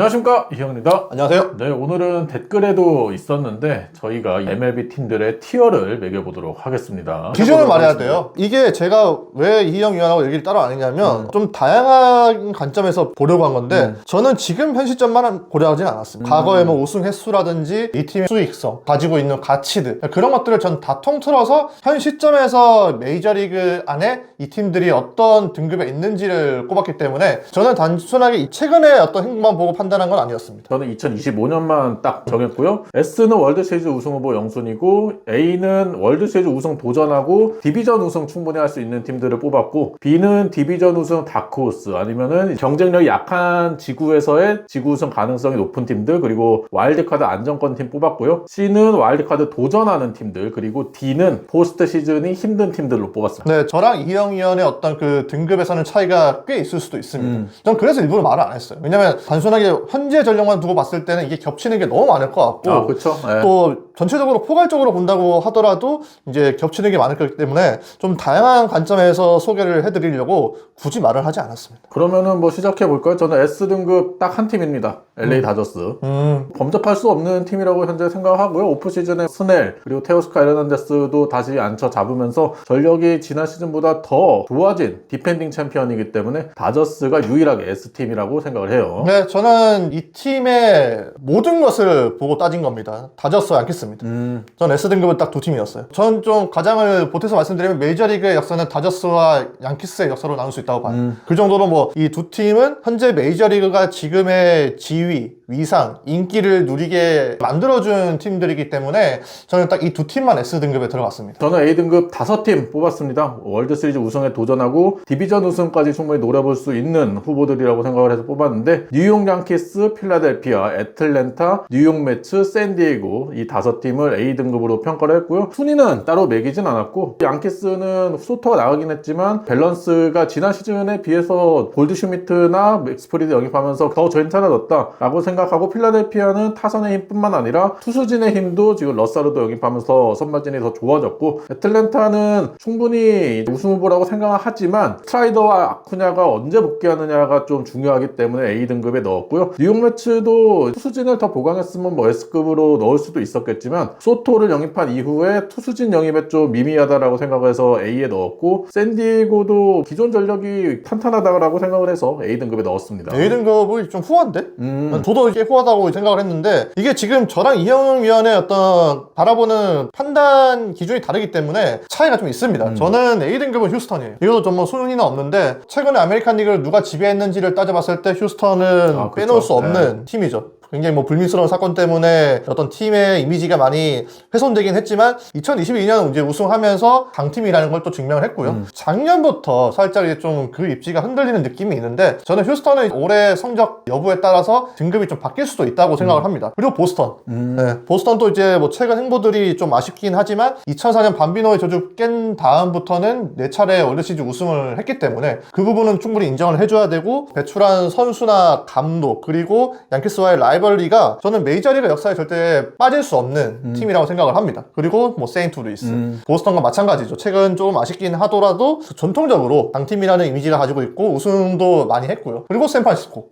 안녕하십니까 이형입니다. 안녕하세요. 네 오늘은 댓글에도 있었는데 저희가 MLB 팀들의 티어를 매겨보도록 하겠습니다. 기준을 말해야 하겠습니다. 돼요. 이게 제가 왜 이형 위원하고 얘기를 따로 안 했냐면 좀 다양한 관점에서 보려고 한 건데 저는 지금 현 시점만 고려하진 않았습니다. 과거에 뭐 우승 횟수라든지 이 팀의 수익성, 가지고 있는 가치들 그런 것들을 전 다 통틀어서 현 시점에서 메이저리그 안에 이 팀들이 어떤 등급에 있는지를 꼽았기 때문에 저는 단순하게 이 최근의 어떤 행보만 보고 판 단한 건 아니었습니다. 저는 2025년만 딱 정했고요. S는 월드 시리즈 우승 후보 영순이고 A는 월드 시리즈 우승 도전하고 디비전 우승 충분히 할 수 있는 팀들을 뽑았고 B는 디비전 우승 다크호스 아니면은 경쟁력이 약한 지구에서의 지구 우승 가능성이 높은 팀들 그리고 와일드카드 안정권 팀 뽑았고요. C는 와일드카드 도전하는 팀들 그리고 D는 포스트 시즌이 힘든 팀들로 뽑았습니다. 네, 저랑 이형 위원의 어떤 그 등급에서는 차이가 꽤 있을 수도 있습니다. 전 그래서 일부러 말을 안 했어요. 왜냐면 단순하게 현재 전력만 두고 봤을 때는 이게 겹치는 게 너무 많을 것 같고 아 그렇죠. 네. 또 전체적으로 포괄적으로 본다고 하더라도 이제 겹치는 게 많을 거기 때문에 좀 다양한 관점에서 소개를 해드리려고 굳이 말을 하지 않았습니다. 그러면은 뭐 시작해 볼까요? 저는 S 등급 딱 한 팀입니다. LA 다저스. 음, 범접할 수 없는 팀이라고 현재 생각하고요. 오프 시즌에 스넬 그리고 테오스카 에르난데스도 다시 앉혀 잡으면서 전력이 지난 시즌보다 더 좋아진 디펜딩 챔피언이기 때문에 다저스가 유일하게 S 팀이라고 생각을 해요. 네, 저는 이 팀의 모든 것을 보고 따진 겁니다. 다저스 않겠습니다. 음, 전 S 등급은 딱 두 팀이었어요. 전 좀 가장을 보태서 말씀드리면 메이저리그의 역사는 다저스와 양키스의 역사로 나눌 수 있다고 봐요. 그 정도로 뭐 이 두 팀은 현재 메이저리그가 지금의 지위, 위상, 인기를 누리게 만들어준 팀들이기 때문에 저는 딱 이 두 팀만 S 등급에 들어갔습니다. 저는 A 등급 다섯 팀 뽑았습니다. 월드 시리즈 우승에 도전하고 디비전 우승까지 충분히 노려볼 수 있는 후보들이라고 생각을 해서 뽑았는데 뉴욕 양키스, 필라델피아, 애틀랜타, 뉴욕 매츠, 샌디에고 이 다섯 팀을 A 등급으로 평가를 했고요. 순위는 따로 매기진 않았고 양키스는 소토가 나가긴 했지만 밸런스가 지난 시즌에 비해서 골드 슈미트나 맥스프리드 영입하면서 더 괜찮아졌다라고 생각 하고 필라델피아는 타선의 힘뿐만 아니라 투수진의 힘도 지금 러사르도 영입하면서 선발진이 더 좋아졌고 애틀랜타는 충분히 우승 후보라고 생각을 하지만 스트라이더와 아쿠냐가 언제 복귀하느냐가 좀 중요하기 때문에 A 등급에 넣었고요. 뉴욕 매츠도 투수진을 더 보강했으면 뭐 S급으로 넣을 수도 있었겠지만 소토를 영입한 이후에 투수진 영입에 좀 미미하다라고 생각을 해서 A에 넣었고 샌디에고도 기존 전력이 탄탄하다고 생각을 해서 A 등급에 넣었습니다. A 등급이 좀 후한데? 음. 저도 이게 후하다고 생각을 했는데 이게 지금 저랑 이형 위원의 어떤 바라보는 판단 기준이 다르기 때문에 차이가 좀 있습니다. 저는 A 등급은 휴스턴이에요. 이것도 좀뭐 소용이는 없는데 최근에 아메리칸 리그를 누가 지배했는지를 따져봤을 때 휴스턴은 아. 빼놓을 수 없는 팀이죠. 굉장히 뭐 불미스러운 사건 때문에 어떤 팀의 이미지가 많이 훼손되긴 했지만 2022년 이제 우승하면서 강팀이라는 걸 또 증명을 했고요. 작년부터 살짝 이제 좀 그 입지가 흔들리는 느낌이 있는데 저는 휴스턴의 올해 성적 여부에 따라서 등급이 좀 바뀔 수도 있다고 생각을 합니다. 그리고 보스턴. 네, 보스턴도 이제 뭐 최근 행보들이 좀 아쉽긴 하지만 2004년 밤비노의 저주 깬 다음부터는 네 차례 월드시리즈 우승을 했기 때문에 그 부분은 충분히 인정을 해줘야 되고 배출한 선수나 감독 그리고 양키스와의 라이벌 리가 저는 메이저리그 역사에 절대 빠질 수 없는 팀이라고 생각을 합니다. 그리고 뭐 세인트 루이스, 보스턴과 마찬가지죠. 최근 조금 아쉽긴 하더라도 전통적으로 강팀이라는 이미지가 가지고 있고 우승도 많이 했고요. 그리고 샌프란시스코.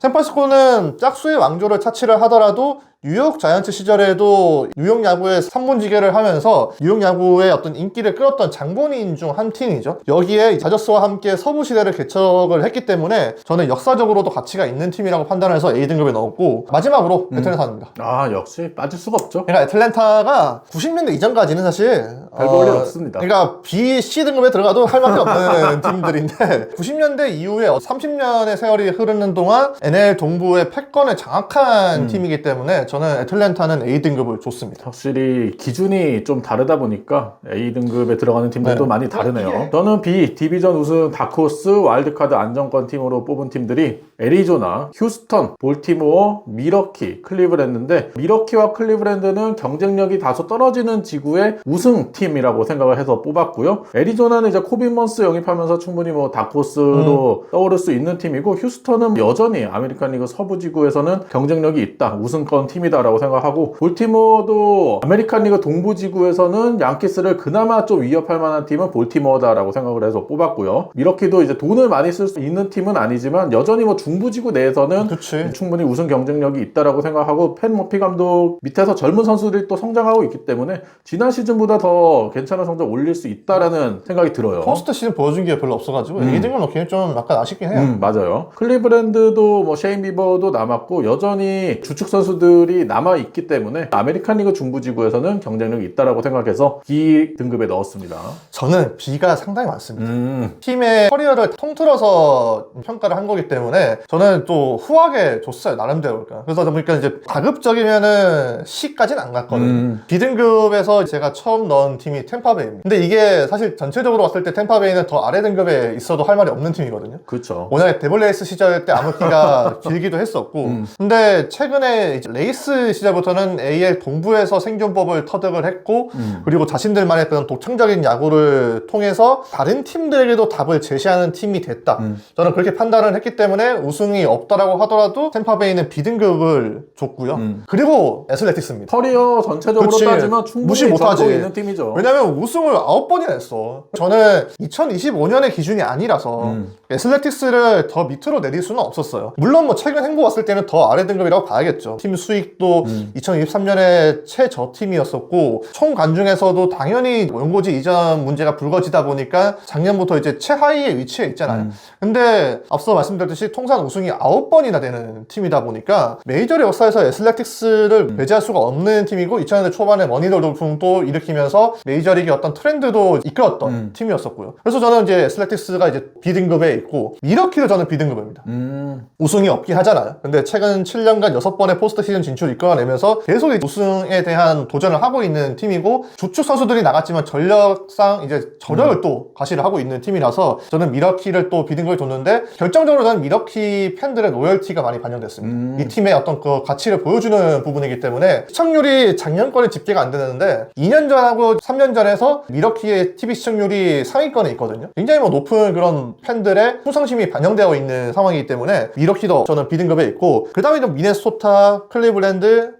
샌프란시스코는 짝수의 왕조를 차치를 하더라도 뉴욕 자이언츠 시절에도 뉴욕 야구의 3분지계를 하면서 뉴욕 야구의 어떤 인기를 끌었던 장본인 중 한 팀이죠. 여기에 자저스와 함께 서부 시대를 개척을 했기 때문에 저는 역사적으로도 가치가 있는 팀이라고 판단해서 A 등급에 넣었고 마지막으로 애틀랜타입니다. 아 역시 빠질 수가 없죠. 그러니까 애틀랜타가 90년대 이전까지는 사실 별 볼일 없습니다. 그러니까 B, C 등급에 들어가도 할 말이 없는 팀들인데 90년대 이후에 30년의 세월이 흐르는 동안 NL 동부의 패권에 장악한 음. 팀이기 때문에 저는 애틀랜타는 A 등급을 줬습니다. 확실히 기준이 좀 다르다 보니까 A 등급에 들어가는 팀들도 네. 많이 다르네요. 저는 B 디비전 우승 다크호스 와일드카드 안정권 팀으로 뽑은 팀들이 애리조나, 휴스턴, 볼티모어, 미러키, 클리브랜드인데 미러키와 클리브랜드는 경쟁력이 다소 떨어지는 지구의 우승 팀이라고 생각을 해서 뽑았고요. 애리조나는 이제 코빈 먼스 영입하면서 충분히 뭐 다크호스로 떠오를 수 있는 팀이고 휴스턴은 여전히 아메리칸 리그 서부 지구에서는 경쟁력이 있다. 우승권 팀 팀이다라고 생각하고 볼티모어도 아메리칸 리그 동부 지구에서는 양키스를 그나마 좀 위협할 만한 팀은 볼티모어다라고 생각을 해서 뽑았고요. 미러키도 이제 돈을 많이 쓸 수 있는 팀은 아니지만 여전히 뭐 중부 지구 내에서는 그치. 충분히 우승 경쟁력이 있다라고 생각하고 팬 머피 감독 밑에서 젊은 선수들이 또 성장하고 있기 때문에 지난 시즌보다 더 괜찮은 성적 올릴 수 있다라는 생각이 들어요. 포스트 시즌 보여준 게 별로 없어가지고 음. 2등을 넣기는 좀 약간 아쉽긴 해요. 음, 맞아요. 클리브랜드도 뭐 셰인 비버도 남았고 여전히 주축 선수들이 남아 있기 때문에 아메리칸 리그 중부 지구에서는 경쟁력이 있다라고 생각해서 B 등급에 넣었습니다. 저는 B가 상당히 많습니다. 음, 팀의 커리어를 통틀어서 평가를 한 거기 때문에 저는 또 후하게 줬어요 나름대로 그러니까. 그래서 보니까 이제 다급적이면은 C까지는 안 갔거든요 음. B등급에서 제가 처음 넣은 팀이 템파베이입니다 근데 이게 사실 전체적으로 봤을 때 템파베이는 더 아래 등급에 있어도 할 말이 없는 팀이거든요 그렇죠. 워낙에 데블레이스 시절 때 암흑기가 길기도 했었고 음. 근데 최근에 이제 레이스 시절부터는 AL 동부에서 생존법을 터득을 했고 음. 그리고 자신들만의 그런 독창적인 야구를 통해서 다른 팀들에게도 답을 제시하는 팀이 됐다. 음. 저는 그렇게 판단을 했기 때문에 우승이 없다라고 하더라도 템파베이는 B등급을 줬고요. 음. 그리고 애슬레틱스입니다. 커리어 전체적으로 그치. 따지면 충분히 무시 못하지. 있는 팀이죠. 왜냐면 우승을 9번이나 했어. 저는 2025년의 기준이 아니라서 음. 애슬레틱스를 더 밑으로 내릴 수는 없었어요. 물론 뭐 최근 행보 봤을 때는 더 아래 등급이라고 봐야겠죠. 팀 수익 도 음. 2023년에 최저팀이었었고 총 관중에서도 당연히 연고지 이전 문제가 불거지다 보니까 작년부터 이제 최하위에 위치해 있잖아요. 음. 근데 앞서 말씀드렸듯이 통산 우승이 9번이나 되는 팀이다 보니까 메이저리 역사에서 애슬레틱스를 음. 음. 배제할 수가 없는 팀이고 2000년대 초반에 머니돌 돌풍도 일으키면서 메이저리그 어떤 트렌드도 이끌었던 음. 팀이었었고요. 그래서 저는 이제 애슬레틱스가 이제 B등급에 있고 미러키를 저는 B등급입니다. 음, 우승이 없긴 하잖아요. 근데 최근 7년간 6번의 포스트 시즌 진출 이끌어내면서 계속 이 우승에 대한 도전을 하고 있는 팀이고 주축 선수들이 나갔지만 전력상 이제 저력을 또 과시를 하고 있는 팀이라서 저는 미러키를 또 비등급을 줬는데 결정적으로 저는 미러키 팬들의 로열티가 많이 반영됐습니다. 음. 이 팀의 어떤 그 가치를 보여주는 부분이기 때문에 시청률이 작년권에 집계가 안 되는데 2년 전하고 3년 전에서 미러키의 TV 시청률이 상위권에 있거든요. 굉장히 뭐 높은 그런 팬들의 충성심이 반영되어 있는 상황이기 때문에 미러키도 저는 B등급에 있고 그 다음에 미네소타, 클리블랜드,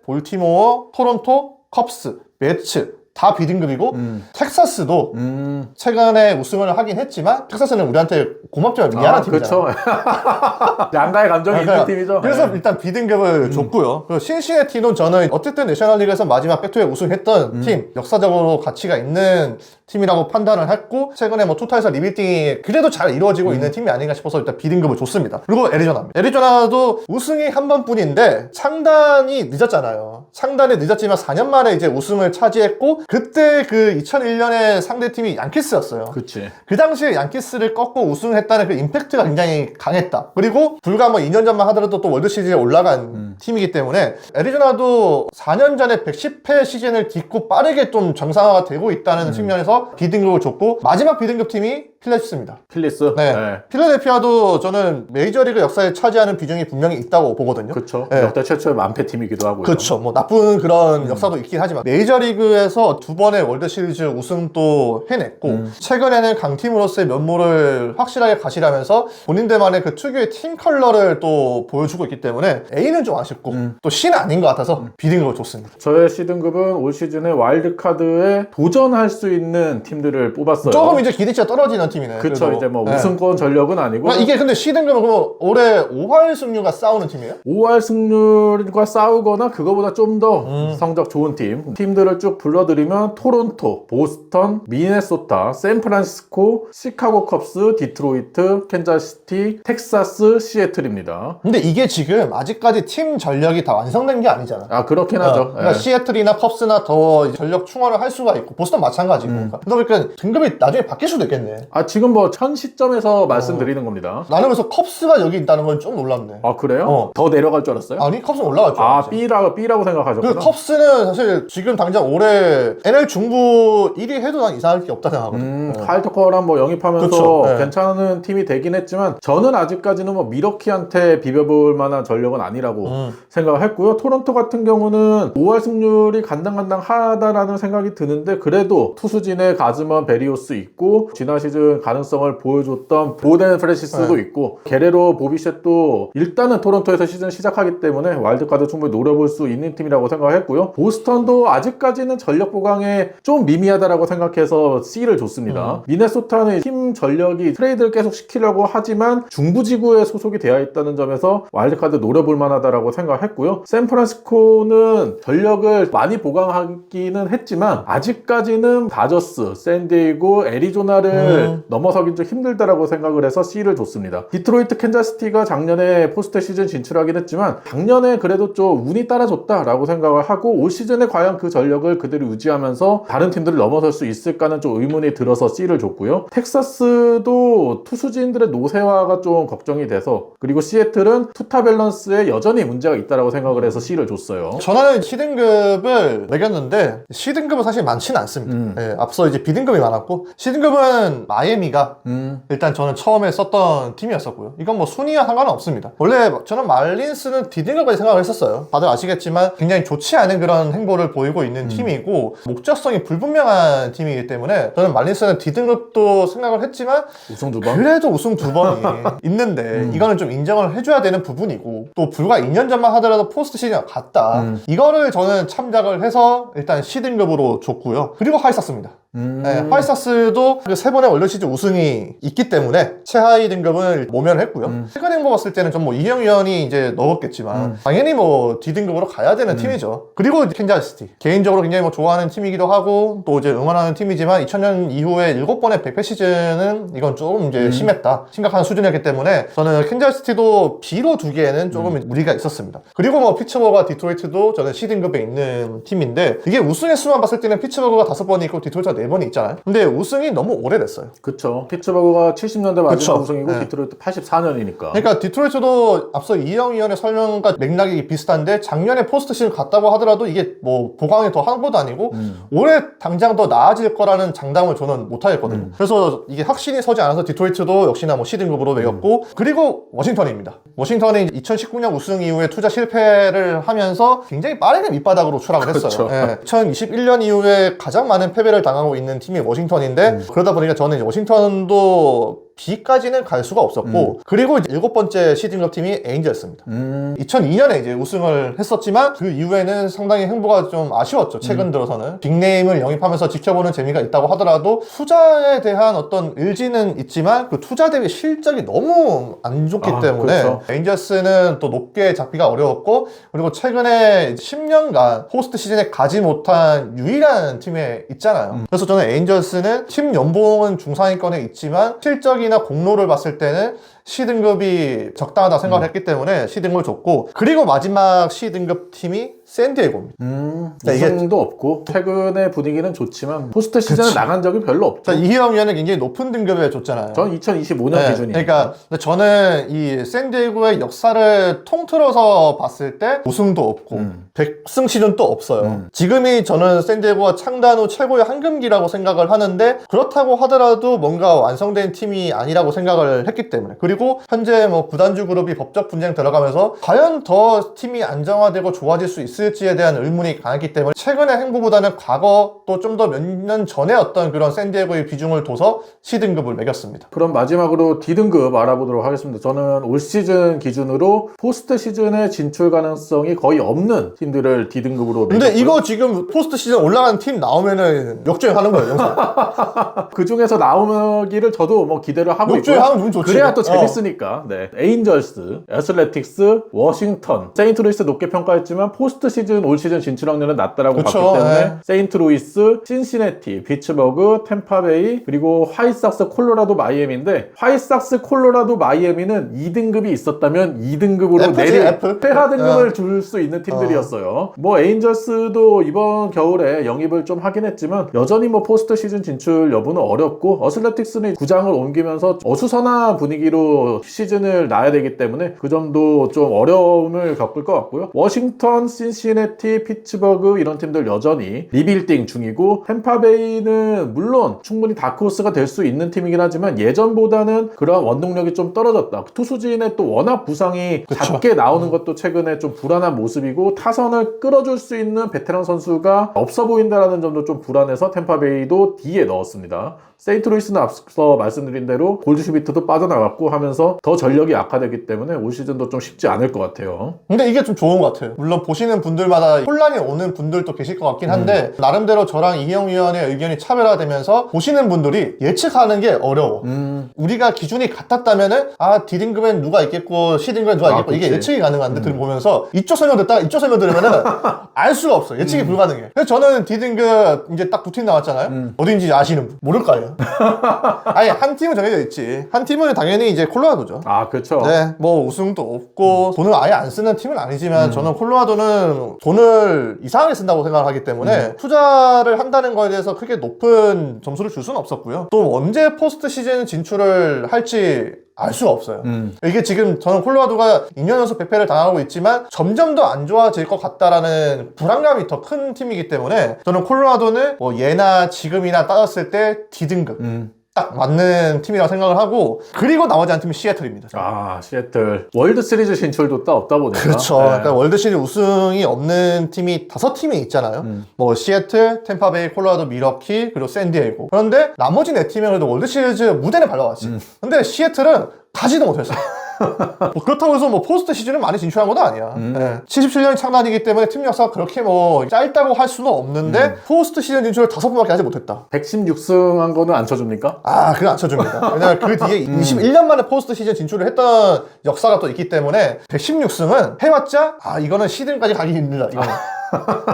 볼티모어, 토론토, 컵스, 매츠 다 B등급이고 음, 텍사스도 음. 최근에 우승을 하긴 했지만 텍사스는 우리한테 고맙지만 미안한 아, 팀이잖아요. 그렇죠. 양가의 감정이 있는 그러니까 팀이죠. 그래서 네. 일단 B등급을 줬고요. 그리고 신시내티는 저는 어쨌든 내셔널리그에서 마지막 백투에 우승했던 음. 팀, 역사적으로 가치가 있는 팀이라고 판단을 했고 최근에 뭐 투타에서 리빌딩이 그래도 잘 이루어지고 음. 있는 팀이 아닌가 싶어서 일단 B등급을 줬습니다. 그리고 애리조나입니다. 애리조나도 우승이 한 번뿐인데 창단이 늦었잖아요. 창단이 늦었지만 4년 만에 이제 우승을 차지했고 그때 그 2001년에 상대팀이 양키스였어요. 그치. 그 당시에 양키스를 꺾고 우승했다는 그 임팩트가 굉장히 강했다. 그리고 불과 뭐 2년 전만 하더라도 또 월드 시리즈에 올라간 음. 팀이기 때문에 애리조나도 4년 전에 110회 시즌을 딛고 빠르게 좀 정상화가 되고 있다는 음. 측면에서 B등급을 줬고 마지막 B등급 팀이 필라델피아입니다. 필리스. 네. 필라델피아도 저는 메이저리그 역사에 차지하는 비중이 분명히 있다고 보거든요. 그렇죠. 네. 역대 최초의 만패 팀이기도 하고요. 그렇죠. 뭐 나쁜 그런 음. 역사도 있긴 하지만 메이저리그에서 두 번의 월드 시리즈 우승도 해냈고 음. 최근에는 강팀으로서의 면모를 확실하게 가시라면서 본인들만의 그 특유의 팀 컬러를 또 보여주고 있기 때문에 A는 좀 아쉽고 음. 또 C는 아닌 것 같아서 B등급을 줬습니다. 저의 C등급은 올 시즌에 와일드카드에 도전할 수 있는 팀들을 뽑았어요. 조금 이제 기대치가 떨어지는 팀이네. 그쵸. 이제 뭐 네. 우승권 전력은 아니고. 그러니까 이게 근데 C등급은 그럼 올해 5할 승률과 싸우는 팀이에요? 5할 승률과 싸우거나 그거보다 좀 더 음. 성적 좋은 팀 팀들을 쭉 불러드리면 토론토, 보스턴, 미네소타, 샌프란시스코, 시카고 컵스, 디트로이트, 캔자시티, 텍사스, 시애틀입니다. 근데 이게 지금 아직까지 팀 전력이 다 완성된 게 아니잖아. 아 그렇긴 어, 하죠. 그러니까 예. 시애틀이나 컵스나 더 전력 충원을 할 수가 있고 보스턴 마찬가지고 음. 그러다 보니까 등급이 나중에 바뀔 수도 있겠네 아 지금 뭐현 시점에서 어. 말씀드리는 겁니다. 나는 그래서 컵스가 여기 있다는 건 좀 놀랍네 아 그래요? 어. 더 내려갈 줄 알았어요? 아니 컵스는 올라갈 줄아 B라고 B라고 그 생각하셨구나. 컵스는 사실 지금 당장 올해 NL 중부 1위 해도 난 이상할 게 없다 생각하거든 음, 어. 카일 터커랑 뭐 영입하면서 그쵸, 네. 괜찮은 팀이 되긴 했지만 저는 아직까지는 뭐 미러키한테 비벼볼 만한 전력은 아니라고 음. 생각을 했고요. 토론토 같은 경우는 5할 승률이 간당간당하다라는 생각이 드는데 그래도 투수진에 가즈만 베리오스 있고 지난 시즌 같은 가능성을 보여줬던 보덴 프레시스도 네. 있고 게레로 보비셋도 일단은 토론토에서 시즌 시작하기 때문에 와일드카드 충분히 노려볼 수 있는 팀이라고 생각했고요. 보스턴도 아직까지는 전력 보강에 좀 미미하다라고 생각해서 C를 줬습니다. 미네소타는 팀 전력이 트레이드를 계속 시키려고 하지만 중부지구에 소속이 되어 있다는 점에서 와일드카드 노려볼 만하다라고 생각했고요. 샌프란시스코는 전력을 많이 보강하기는 했지만 아직까지는 다저스, 샌디에이고, 애리조나를 음. 넘어서긴 좀 힘들다라고 생각을 해서 C를 줬습니다. 디트로이트, 캔자스티가 작년에 포스트 시즌 진출하긴 했지만 작년에 그래도 좀 운이 따라줬다라고 생각을 하고 올 시즌에 과연 그 전력을 그대로 유지하면서 다른 팀들을 넘어설 수 있을까는 좀 의문이 들어서 C를 줬고요. 텍사스도 투수진들의 노쇠화가 좀 걱정이 돼서 그리고 시애틀은 투타 밸런스에 여전히 문제가 있다라고 생각을 해서 C를 줬어요. 전화는 C등급을 매겼는데 C등급은 사실 많지는 않습니다. 음. 예, 앞서 이제 B등급이 많았고 C등급은 마이애미가 음, 일단 저는 처음에 썼던 팀이었었고요. 이건 뭐 순위와 상관은 없습니다. 원래 저는 말린스는 D등급까지 생각을 했었어요. 다들 아시겠지만 굉장히 좋지 않은 그런 행보를 보이고 있는 팀이고 목적성이 불분명한 팀이기 때문에 저는 말린스는 D등급도 생각을 했지만 우승 두 번. 그래도 우승 두 번이 있는데 이거는 좀 인정을 해줘야 되는 부분이고 또 불과 2년 전만 하더라도 포스트 시즌 갔다 음. 이거를 저는 참작을 해서 일단 C등급으로 줬고요 그리고 하이삭스입니다 음. 네, 화이삭스도 그세 번의 월드 시즌 우승이 있기 때문에 최하위 등급을 모면했고요. 음. 최근 행보 봤을 때는 좀 뭐 이영 위원이 이제 넣었겠지만 당연히 뭐 D 등급으로 가야 되는 음. 팀이죠. 그리고 캔자스티 개인적으로 굉장히 뭐 좋아하는 팀이기도 하고 또 이제 응원하는 팀이지만 2000년 이후에 일곱 번의 100패 시즌은 이건 조금 음. 이제 심했다 심각한 수준이었기 때문에 저는 캔자스티도 B로 두기에는 조금 음. 무리가 있었습니다. 그리고 뭐 피츠버그와 디트로이트도 저는 C 등급에 있는 팀인데 이게 우승의 수만 봤을 때는 피츠버그가 다섯 번이 있고 디트로이트가 네 번이 있잖아요. 근데 우승이 너무 오래됐어요. 그쵸. 피츠버그가 70년대 마지막 그쵸. 우승이고 네. 디트로이트 84년이니까. 그러니까 디트로이트도 앞서 이영 위원의 설명과 맥락이 비슷한데 작년에 포스트 시즌 갔다고 하더라도 이게 뭐 보강이 더 한 것도 아니고 음. 올해 당장 더 나아질 거라는 장담을 저는 못 하겠거든요. 그래서 이게 확신이 서지 않아서 디트로이트도 역시나 뭐 C등급으로 매겼고 그리고 워싱턴입니다. 워싱턴이 2019년 우승 이후에 투자 실패를 하면서 굉장히 빠르게 밑바닥으로 추락을 했어요. 그렇죠. 예. 2021년 이후에 가장 많은 패배를 당하고 있는 팀이 워싱턴인데 그러다 보니까 저는 워싱턴도 B까지는 갈 수가 없었고 그리고 이제 일곱 번째 시드급 팀이 에인절스입니다. 음. 2002년에 이제 우승을 했었지만 그 이후에는 상당히 행보가 좀 아쉬웠죠. 최근 들어서는 빅네임을 영입하면서 지켜보는 재미가 있다고 하더라도 투자에 대한 어떤 의지는 있지만 그 투자 대비 실적이 너무 안 좋기 아, 때문에 그렇죠. 에인절스는 또 높게 잡기가 어려웠고 그리고 최근에 10년간 포스트 시즌에 가지 못한 유일한 팀에 있잖아요. 그래서 저는 에인절스는 팀 연봉은 중상위권에 있지만 실적이 나 공로를 봤을 때는 C등급이 적당하다 생각을 했기 때문에 C등급을 줬고 그리고 마지막 C등급 팀이 샌디에고입니다. 음, 그러니까 이게- 우승도 없고 최근의 분위기는 좋지만 포스트 시즌에 나간 적이 별로 없죠. 자, 이희영 위원은 굉장히 높은 등급에 줬잖아요. 전 2025년 네, 기준이니까. 그러니까 근데 저는 이 샌디에고의 역사를 통틀어서 봤을 때 우승도 없고 음. 100승 시즌도 없어요. 음. 지금이 저는 샌디에고가 창단 후 최고의 황금기라고 생각을 하는데 그렇다고 하더라도 뭔가 완성된 팀이 아니라고 생각을 했기 때문에 그리고 현재 뭐 구단주 그룹이 법적 분쟁 들어가면서 과연 더 팀이 안정화되고 좋아질 수 있을지에 대한 의문이 강했기 때문에 최근의 행보보다는 과거 또 좀 더 몇 년 전에 어떤 그런 샌디에고의 비중을 둬서 C등급을 매겼습니다. 그럼 마지막으로 D등급 알아보도록 하겠습니다. 저는 올 시즌 기준으로 포스트 시즌에 진출 가능성이 거의 없는 팀들을 D등급으로 근데 이거 지금 포스트 시즌 올라간 팀 나오면은 역주행하는 거예요. 그 중에서 나오기를 저도 뭐 기대를 하고 있고요. 역주행하면 좀 좋지. 그래야 또 어. 재밌으니까. 네. 에인절스, 애슬레틱스, 워싱턴, 세인트루이스 높게 평가했지만 포스트 시즌 올 시즌 진출 확률은 낮다라고 그쵸, 봤기 때문에 네. 세인트루이스, 신시내티, 비츠버그, 템파베이 그리고 화이삭스, 콜로라도, 마이애미인데 화이삭스, 콜로라도, 마이애미는 2등급이 있었다면 2등급으로 F지, 내릴 F. 최하 등급을 줄수 있는 팀들이었어요. 뭐 에인절스도 이번 겨울에 영입을 좀 하긴 했지만 여전히 뭐 포스트 시즌 진출 여부는 어렵고 어슬레틱스는 구장을 옮기면서 어수선한 분위기로 시즌을 놔야 되기 때문에 그 점도 좀 어려움을 겪을 것 같고요. 워싱턴, 신시내티, 피츠버그 이런 팀들 여전히 리빌딩 중이고 템파베이는 물론 충분히 다크호스가 될 수 있는 팀이긴 하지만 예전보다는 그런 원동력이 좀 떨어졌다. 투수진의 또 워낙 부상이 그쵸. 작게 나오는 것도 최근에 좀 불안한 모습이고 타선을 끌어줄 수 있는 베테랑 선수가 없어 보인다라는 점도 좀 불안해서 템파베이도 D에 넣었습니다. 세인트루이스는 앞서 말씀드린 대로 골드슈비트도 빠져나갔고 하면서 더 전력이 악화되기 때문에 올 시즌도 좀 쉽지 않을 것 같아요. 근데 이게 좀 좋은 것 같아요. 물론 보시는 분들마다 혼란이 오는 분들도 계실 것 같긴 한데 나름대로 저랑 이형 위원의 의견이 차별화되면서 보시는 분들이 예측하는 게 어려워. 음, 우리가 기준이 같았다면은 아 D등급엔 누가 있겠고 C등급엔 누가 아, 있겠고 이게 그치. 예측이 가능한데 들어보면서 이쪽 설명 듣다가 이쪽 설명 들으면은 알 수가 없어. 예측이 불가능해. 그래서 저는 D등급 이제 딱 두 팀 나왔잖아요. 어딘지 아시는 분. 모를 거 아니에요. 아니 한 팀은 정해져 있지. 한 팀은 당연히 이제 콜로라도죠 아 그렇죠. 네, 뭐 우승도 없고 돈을 아예 안 쓰는 팀은 아니지만 저는 콜로라도는 돈을 이상하게 쓴다고 생각을 하기 때문에 투자를 한다는 거에 대해서 크게 높은 점수를 줄 수는 없었고요. 또 언제 포스트 시즌 진출을 할지 알 수가 없어요. 음. 이게 지금 저는 콜로라도가 2년 연속 100패를 당하고 있지만 점점 더 안 좋아질 것 같다라는 불안감이 더 큰 팀이기 때문에 저는 콜로라도는 뭐 예나 지금이나 따졌을 때 D등급 음. 딱 맞는 팀이라고 생각을 하고 그리고 나머지 한 팀은 시애틀입니다. 아 시애틀 월드 시리즈 진출도 딱 없다 보니까. 그렇죠. 네. 그러니까 월드 시리즈 우승이 없는 팀이 다섯 팀이 있잖아요. 음. 뭐 시애틀, 템파베이, 콜로라도, 미러키 그리고 샌디에이고. 그런데 나머지 네 팀은 그래도 월드 시리즈 무대는 밟아왔지. 음. 근데 시애틀은 가지도 못했어. 뭐 그렇다고 해서 뭐 포스트 시즌은 많이 진출한 것도 아니야. 음. 네. 77년이 창단이기 때문에 팀 역사가 그렇게 뭐 짧다고 할 수는 없는데 음. 포스트 시즌 진출을 다섯 번밖에 하지 못했다. 116승 한 거는 안 쳐줍니까? 아, 그건 안 쳐줍니다. 왜냐면 그 뒤에 21년 만에 포스트 시즌 진출을 했던 역사가 또 있기 때문에 116승은 해봤자 아 이거는 시즌까지 가기 힘들다. 이거는.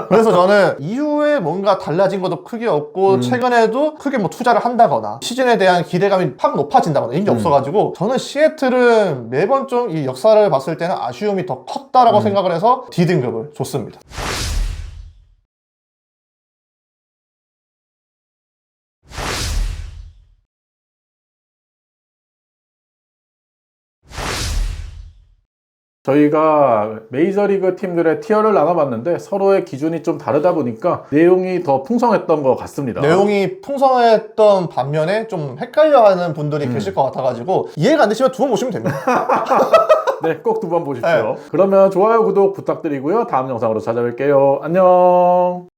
그래서 저는 이후에 뭔가 달라진 것도 크게 없고 최근에도 크게 뭐 투자를 한다거나 시즌에 대한 기대감이 확 높아진다거나 이런 게 없어가지고 저는 시애틀은 매번 좀 이 역사를 봤을 때는 아쉬움이 더 컸다라고 생각을 해서 D 등급을 줬습니다. 저희가 메이저리그 팀들의 티어를 나눠봤는데 서로의 기준이 좀 다르다 보니까 내용이 더 풍성했던 것 같습니다. 내용이 풍성했던 반면에 좀 헷갈려하는 분들이 계실 것 같아가지고 이해가 안 되시면 두 번 보시면 됩니다. 네, 꼭 두 번 보십시오. 네. 그러면 좋아요, 구독 부탁드리고요. 다음 영상으로 찾아뵐게요. 안녕.